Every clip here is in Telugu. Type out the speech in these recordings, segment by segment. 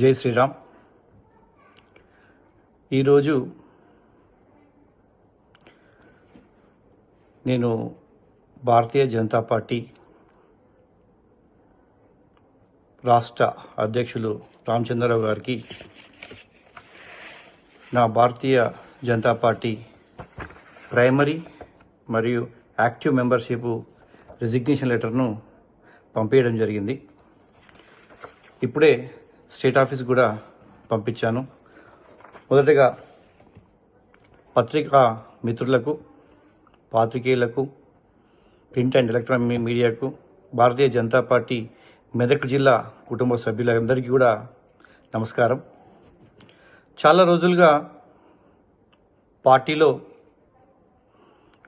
జై శ్రీరామ్. ఈరోజు నేను భారతీయ జనతా పార్టీ రాష్ట్ర అధ్యక్షులు రామచంద్రరావు గారికి నా భారతీయ జనతా పార్టీ ప్రైమరీ మరియు యాక్టివ్ మెంబర్షిప్ రిజిగ్నేషన్ లెటర్ను పంపించడం జరిగింది. ఇప్పుడే స్టేట్ ఆఫీస్ కూడా పంపించాను. మొదటగా పత్రికా మిత్రులకు పాత్రికేయులకు ప్రింట్ అండ్ ఎలక్ట్రానిక్ మీడియాకు భారతీయ జనతా పార్టీ మెదక్ జిల్లా కుటుంబ సభ్యులందరికీ కూడా నమస్కారం. చాలా రోజులుగా పార్టీలో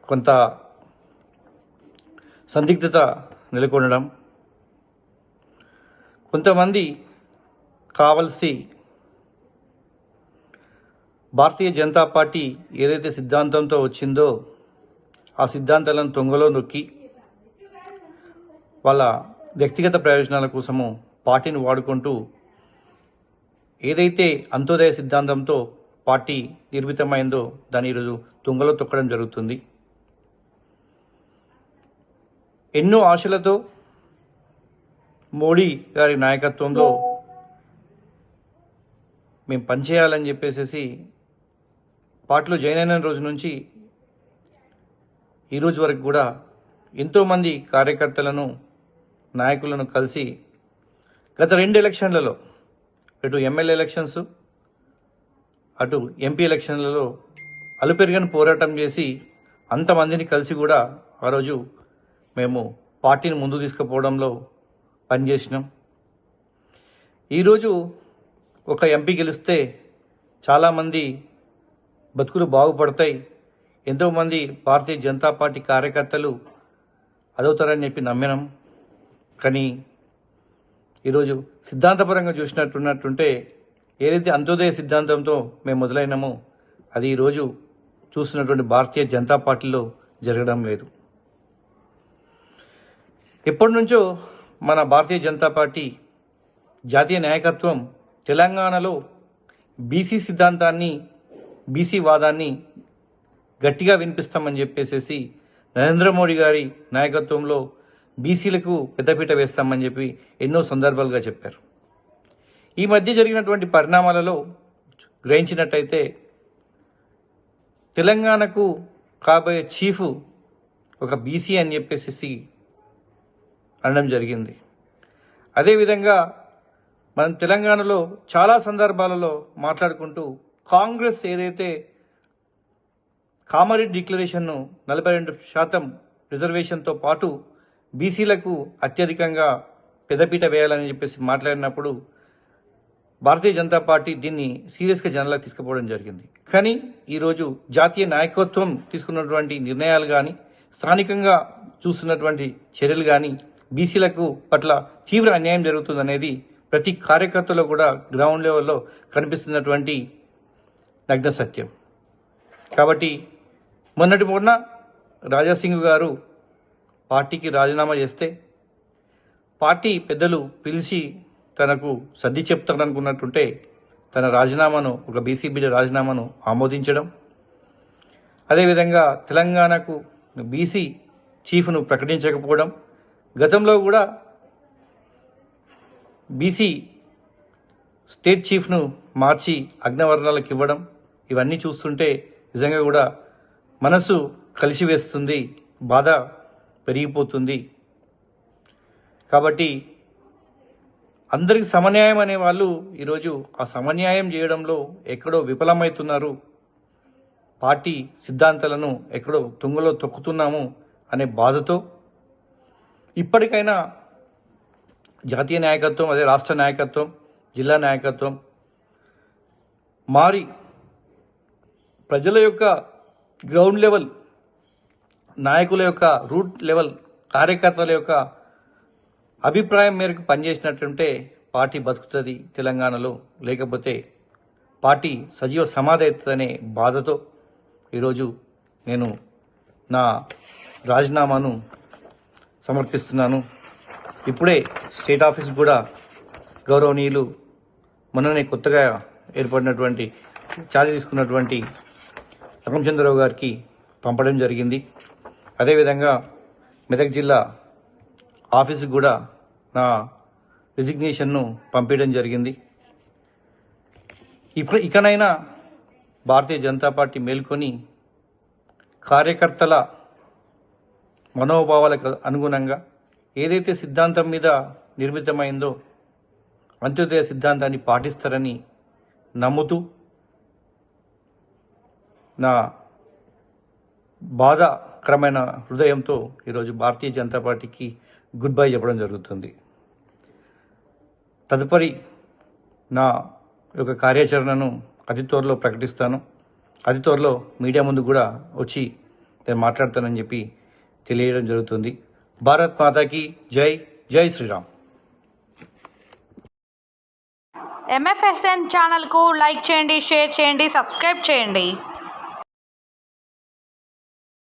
కొంత సందిగ్ధత నెలకొనడం కొంతమంది కావలసి భారతీయ జనతా పార్టీ ఏదైతే సిద్ధాంతంతో వచ్చిందో ఆ సిద్ధాంతాలను తొంగలో నొక్కి వాళ్ళ వ్యక్తిగత ప్రయోజనాల కోసము పార్టీని వాడుకుంటూ ఏదైతే అంత్యోదయ సిద్ధాంతంతో పార్టీ నిర్మితమైందో దాన్ని ఈరోజు తుంగలో తొక్కడం జరుగుతుంది. ఎన్నో ఆశలతో మోడీ గారి నాయకత్వంలో మేము పనిచేయాలని చెప్పేసి పార్టీలో జాయిన్ అయిన రోజు నుంచి ఈ రోజు వరకు కూడా ఎంతోమంది కార్యకర్తలను నాయకులను కలిసి గత రెండు ఎలక్షన్లలో ఇటు ఎమ్మెల్యే ఎలక్షన్స్ అటు ఎంపీ ఎలక్షన్లలో అలుపెరుగని పోరాటం చేసి అంతమందిని కలిసి కూడా ఆ రోజు మేము పార్టీని ముందు తీసుకుపోవడంలో పనిచేసినాం. ఈరోజు ఒక ఎంపీ గెలిస్తే చాలామంది బతుకులు బాగుపడతాయి. ఎంతోమంది భారతీయ జనతా పార్టీ కార్యకర్తలు అదవుతారని చెప్పి నమ్మినాం. కానీ ఈరోజు సిద్ధాంతపరంగా చూసినట్టున్నట్టుంటే ఏదైతే అంత్యోదయ సిద్ధాంతంతో మేము మొదలైనామో అది ఈరోజు చూస్తున్నటువంటి భారతీయ జనతా పార్టీలో జరగడం లేదు. ఎప్పటి నుంచో మన భారతీయ జనతా పార్టీ జాతీయ నాయకత్వం తెలంగాణలో బీసీ సిద్ధాంతాన్ని బీసీ వాదాన్ని గట్టిగా వినిపిస్తామని చెప్పేసేసి నరేంద్ర మోడీ గారి నాయకత్వంలో బీసీలకు పెద్దపీట వేస్తామని చెప్పి ఎన్నో సందర్భాలుగా చెప్పారు. ఈ మధ్య జరిగినటువంటి పరిణామాలలో గ్రహించినట్టయితే తెలంగాణకు కాబోయే చీఫ్ ఒక బీసీ అని చెప్పేసి అనడం జరిగింది. అదేవిధంగా మనం తెలంగాణలో చాలా సందర్భాలలో మాట్లాడుకుంటూ కాంగ్రెస్ ఏదైతే కామారెడ్డి డిక్లరేషన్ను నలభై రెండు శాతం రిజర్వేషన్తో పాటు బీసీలకు అత్యధికంగా పెదపీట వేయాలని చెప్పేసి మాట్లాడినప్పుడు భారతీయ జనతా పార్టీ దీన్ని సీరియస్గా జనాలకు తీసుకుపోవడం జరిగింది. కానీ ఈరోజు జాతీయ నాయకత్వం తీసుకున్నటువంటి నిర్ణయాలు కానీ స్థానికంగా చూస్తున్నటువంటి చర్యలు కానీ బీసీలకు పట్ల తీవ్ర అన్యాయం జరుగుతుందనేది ప్రతి కార్యకర్తలో కూడా గ్రౌండ్ లెవెల్లో కనిపిస్తున్నటువంటి నగ్న సత్యం. కాబట్టి మొన్నటి మొన్న రాజాసింగ్ గారు పార్టీకి రాజీనామా చేస్తే పార్టీ పెద్దలు పిలిచి తనకు సర్ది చెప్తారనుకున్నట్టుంటే తన రాజీనామాను ఒక బీసీబీ రాజీనామాను ఆమోదించడం. అదేవిధంగా తెలంగాణకు బీసీ చీఫ్ను ప్రకటించకపోవడం. గతంలో కూడా బీసీ స్టేట్ చీఫ్ను మార్చి అగ్నవర్ణాలకు ఇవ్వడం ఇవన్నీ చూస్తుంటే నిజంగా కూడా మనసు కలిసివేస్తుంది బాధ పెరిగిపోతుంది. కాబట్టి అందరికి సమన్యాయం అనే వాళ్ళు ఈరోజు ఆ సమన్యాయం చేయడంలో ఎక్కడో విఫలమవుతున్నారు. పార్టీ సిద్ధాంతాలను ఎక్కడో తుంగలో తొక్కుతున్నాము అనే బాధతో ఇప్పటికైనా జాతీయ నాయకత్వం అదే రాష్ట్ర నాయకత్వం జిల్లా నాయకత్వం మారి ప్రజల యొక్క గ్రౌండ్ లెవెల్ నాయకుల యొక్క రూట్ లెవెల్ కార్యకర్తల యొక్క అభిప్రాయం మేరకు పనిచేసినట్టుంటే పార్టీ బతుకుతుంది తెలంగాణలో. లేకపోతే పార్టీ సజీవ సమాధి అవుతుందనే బాధతో ఈరోజు నేను నా రాజీనామాను సమర్పిస్తున్నాను. ఇప్పుడే స్టేట్ ఆఫీస్ కూడా గౌరవనీయులు మొన్ననే కొత్తగా ఏర్పడినటువంటి ఛార్జ్ తీసుకున్నటువంటి రామచంద్రరావు గారికి పంపడం జరిగింది. అదేవిధంగా మెదక్ జిల్లా ఆఫీస్కి కూడా నా రిజిగ్నేషన్ను పంపించడం జరిగింది. ఇప్పుడు ఇకనైనా భారతీయ జనతా పార్టీ మేల్కొని కార్యకర్తల మనోభావాలకు అనుగుణంగా ఏదైతే సిద్ధాంతం మీద నిర్మితమైందో అంత్యోదయ సిద్ధాంతాన్ని పాటిస్తారని నమ్ముతూ నా బాధాకరమైన హృదయంతో ఈరోజు భారతీయ జనతా పార్టీకి గుడ్ బై చెప్పడం జరుగుతుంది. తదుపరి నా యొక్క కార్యాచరణను అతి త్వరలో ప్రకటిస్తాను. అతి త్వరలో మీడియా ముందు కూడా వచ్చి నేను మాట్లాడతానని చెప్పి తెలియడం జరుగుతుంది. భారత్ మాతాకి జై జై శ్రీరామ్. ఎంఎఫ్ఎస్ఎన్ ఛానల్కు లైక్ చేయండి షేర్ చేయండి సబ్స్క్రైబ్ చేయండి.